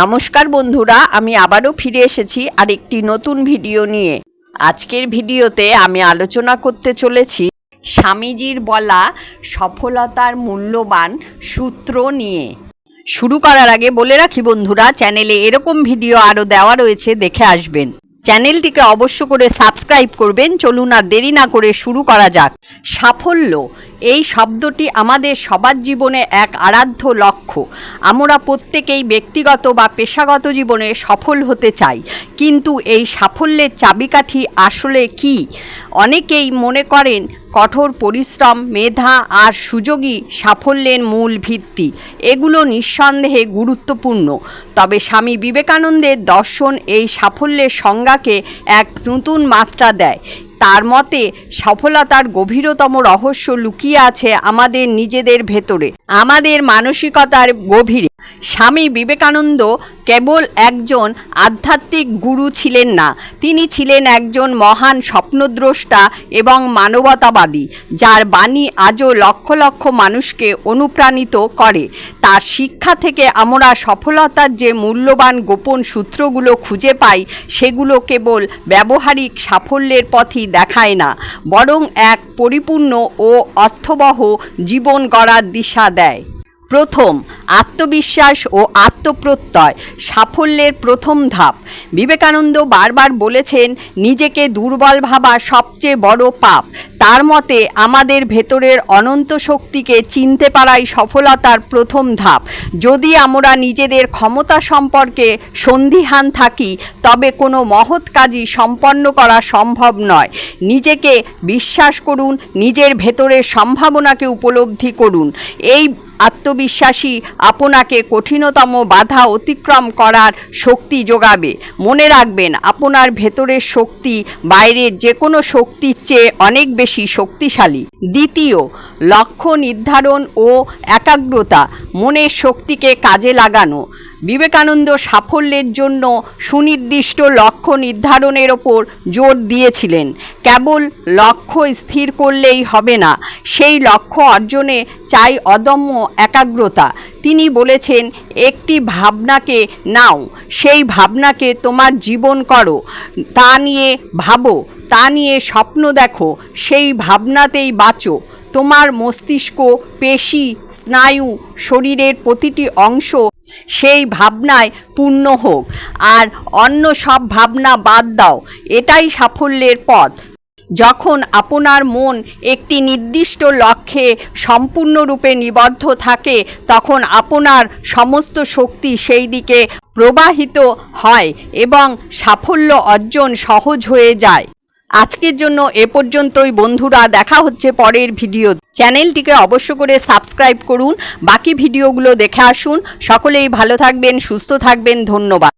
নমস্কার বন্ধুরা, আমি আবারও ফিরে এসেছি আর একটি নতুন ভিডিও নিয়ে। আজকের ভিডিওতে আমি আলোচনা করতে চলেছি স্বামীজির বলা সফলতার মূল্যবান সূত্র নিয়ে। শুরু করার আগে বলে রাখি বন্ধুরা, চ্যানেলে এরকম ভিডিও আরও দেওয়া রয়েছে, দেখে আসবেন। চ্যানেলটিকে অবশ্য করে সাবস্ক্রাইব করবেন, চলুন আর দেরি না করে শুরু করা যাক। সাফল্য এই শব্দটি আমাদের সবার জীবনে এক আরাধ্য লক্ষ্য। আমরা প্রত্যেকেই ব্যক্তিগত বা পেশাগত জীবনে সফল হতে চাই। কিন্তু এই সাফল্যের চাবিকাঠি আসলে কি? অনেকেই মনে করেন কঠোর পরিশ্রম, মেধা আর সুযোগই সাফল্যের মূল ভিত্তি। এগুলো নিঃসন্দেহে গুরুত্বপূর্ণ। তবে স্বামী বিবেকানন্দের দর্শন এই সাফল্যের সংজ্ঞাকে এক নতুন মাত্রা দেয়। তার মতে সফলতার গভীরতম রহস্য লুকিয়ে আছে আমাদের নিজেদের ভেতরে আমাদের মানসিকতার গভীরে। স্বামী বিবেকানন্দ কেবল একজন আধ্যাত্মিক গুরু ছিলেন না, তিনি ছিলেন একজন মহান স্বপ্নদ্রষ্টা এবং মানবতাবাদী, যার বাণী আজও লক্ষ লক্ষ মানুষকে অনুপ্রাণিত করে। তার শিক্ষা থেকে আমরা সফলতার যে মূল্যবান গোপন সূত্রগুলো খুঁজে পাই, সেগুলো কেবল ব্যবহারিক সাফল্যের পথই দেখায় না, বরং এক পরিপূর্ণ ও অর্থবহ জীবন গড়ার দিশা দেয়। প্রথম আত্মবিশ্বাস ও আত্মপ্রত্যয় সাফল্যের প্রথম ধাপ। বিবেকানন্দ বারবার বলেছেন, নিজেকে দুর্বল ভাবা সবচেয়ে বড় পাপ। তার মতে, আমাদের ভেতরের অনন্ত শক্তিকে চিনতে পারাই সফলতার প্রথম ধাপ। যদি আমরা নিজেদের ক্ষমতা সম্পর্কে সন্দিহান থাকি, তবে কোনো মহৎ কাজই সম্পন্ন করা সম্ভব নয়। নিজেকে বিশ্বাস করুন, নিজের ভেতরের সম্ভাবনাকে উপলব্ধি করুন। এই আত্মবিশ্বাসী আপনাকে কঠিনতম বাধা অতিক্রম করার শক্তি যোগাবে। মনে রাখবেন, আপনার ভেতরের শক্তি বাইরের যে কোনো শক্তির চেয়ে অনেক বেশি শক্তিশালী। দ্বিতীয়, লক্ষ্য নির্ধারণ ও একাগ্রতা। মনের শক্তিকে কাজে লাগানো। বিবেকানন্দ সাফল্যের জন্য সুনির্দিষ্ট লক্ষ্য নির্ধারণের ওপর জোর দিয়েছিলেন। কেবল লক্ষ্য স্থির করলেই হবে না, সেই লক্ষ্য অর্জনে চাই অদম্য একাগ্রতা। তিনি বলেছেন, একটি ভাবনাকে নাও, সেই ভাবনাকে তোমার জীবন করো, তা নিয়ে ভাবো, তা নিয়ে স্বপ্ন দেখো, সেই ভাবনাতেই বাঁচো। তোমার মস্তিষ্ক, পেশি, স্নায়ু, শরীরের প্রতিটি অংশ সেই ভাবনায় পূর্ণ হোক। আর অন্য সব ভাবনা বাদ দাও, এটাই সাফল্যের পথ। যখন আপনার মন একটি নির্দিষ্ট লক্ষ্যে সম্পূর্ণরূপে নিবদ্ধ থাকে, তখন আপনার সমস্ত শক্তি সেই দিকে প্রবাহিত হয় এবং সাফল্য অর্জন সহজ হয়ে যায়। আজকের জন্য এ পর্যন্তই। বন্ধুরা, দেখা হচ্ছে পরের ভিডিও। চ্যানেলটিকে অবশ্য করে সাবস্ক্রাইব করুন। বাকি ভিডিওগুলো দেখে আসুন। সকলেই ভালো থাকবেন, সুস্থ থাকবেন। ধন্যবাদ।